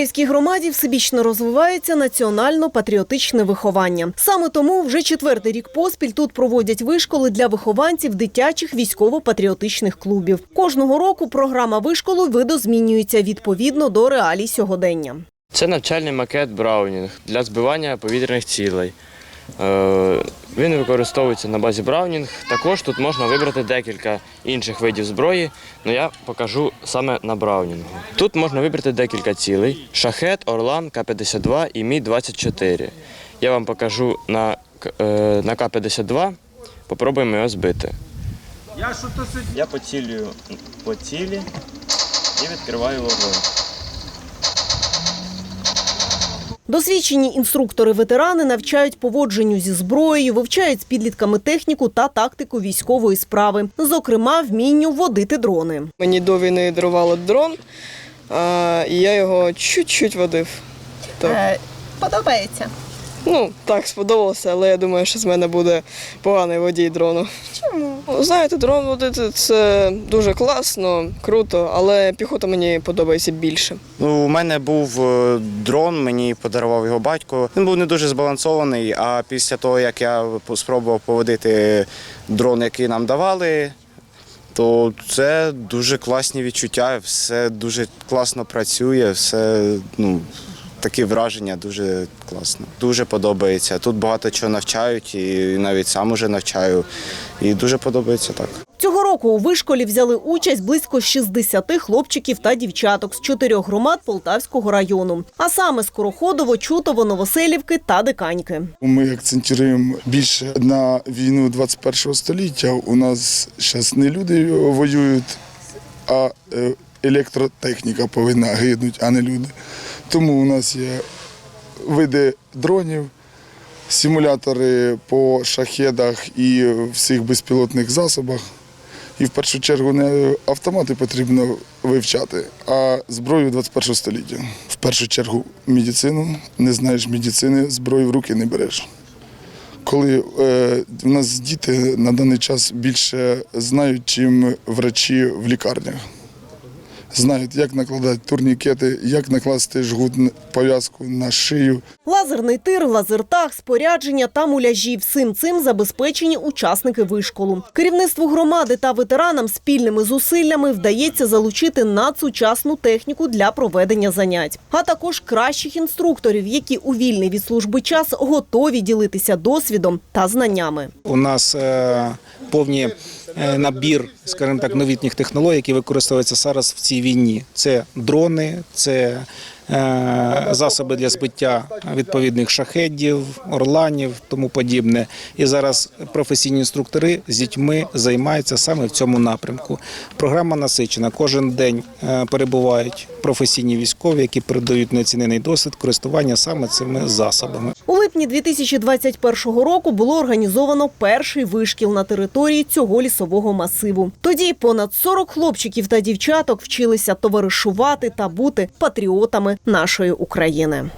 Веселівській громаді всебічно розвивається національно-патріотичне виховання. Саме тому вже четвертий рік поспіль тут проводять вишколи для вихованців дитячих військово-патріотичних клубів. Кожного року програма вишколу видозмінюється відповідно до реалій сьогодення. Це навчальний макет Браунінг для збивання повітряних цілей. Е, Він використовується на базі Браунінг. Також тут можна вибрати декілька інших видів зброї, але я покажу саме на Браунінгу. Тут можна вибрати декілька цілей: шахет, Орлан, К-52 і Мі-24. Я вам покажу на, е, на К-52, попробуємо його збити. Я поцілюю по цілі і відкриваю вогонь. Досвідчені інструктори-ветерани навчають поводженню зі зброєю, вивчають з підлітками техніку та тактику військової справи, зокрема, вмінню водити дрони. Мені до війни дарували дрон, і я його чуть-чуть водив. Так. Е, Подобається. Ну, так сподобалося, але я думаю, що з мене буде поганий водій дрону. Чому? Ну, Знаєте, дрон водити це дуже класно, круто, але піхота мені подобається більше. Ну, у мене був е, дрон, мені подарував його батько. Він був не дуже збалансований. А після того, як я спробував поводити дрон, який нам давали, то це дуже класні відчуття, все дуже класно працює, все ну. Такі враження дуже класно. Дуже подобається. Тут багато чого навчають, і навіть сам уже навчаю. І дуже подобається так. Цього року у вишколі взяли участь близько 60 хлопчиків та дівчаток з чотирьох громад Полтавського району, а саме Скороходово, Чутово, Новоселівки та Диканьки. Ми акцентуємо більше на війну 21-го століття. У нас зараз не люди воюють, а е, електротехніка повинна гинути, а не люди. Тому у нас є види дронів, симулятори по шахедах і всіх безпілотних засобах. І в першу чергу не автомати потрібно вивчати, а зброю 21 століття. В першу чергу медицину. Не знаєш медицини, зброю в руки не береш. Коли е, в нас діти на даний час більше знають, чим врачі в лікарнях. Знають, як накладати турнікети, як накласти жгут пов'язку на шию. Лазерний тир, лазертаг, спорядження та муляжі – всім цим забезпечені учасники вишколу. Керівництву громади та ветеранам спільними зусиллями вдається залучити надсучасну техніку для проведення занять, а також кращих інструкторів, які у вільний від служби час готові ділитися досвідом та знаннями. У нас е, повні е, набір, скажімо так, новітніх технологій, які використовуються зараз в цій війні. Це дрони, це е, засоби для збиття відповідних шахедів, орланів, тому подібне. І зараз професійні інструктори з дітьми займаються саме в цьому напрямку. Програма насичена. Кожен день е, перебувають професійні військові, які передають неоцінений досвід користування саме цими засобами. Липні 2021 року було організовано перший вишкіл на території цього лісового масиву. Тоді понад 40 хлопчиків та дівчаток вчилися товаришувати та бути патріотами нашої України.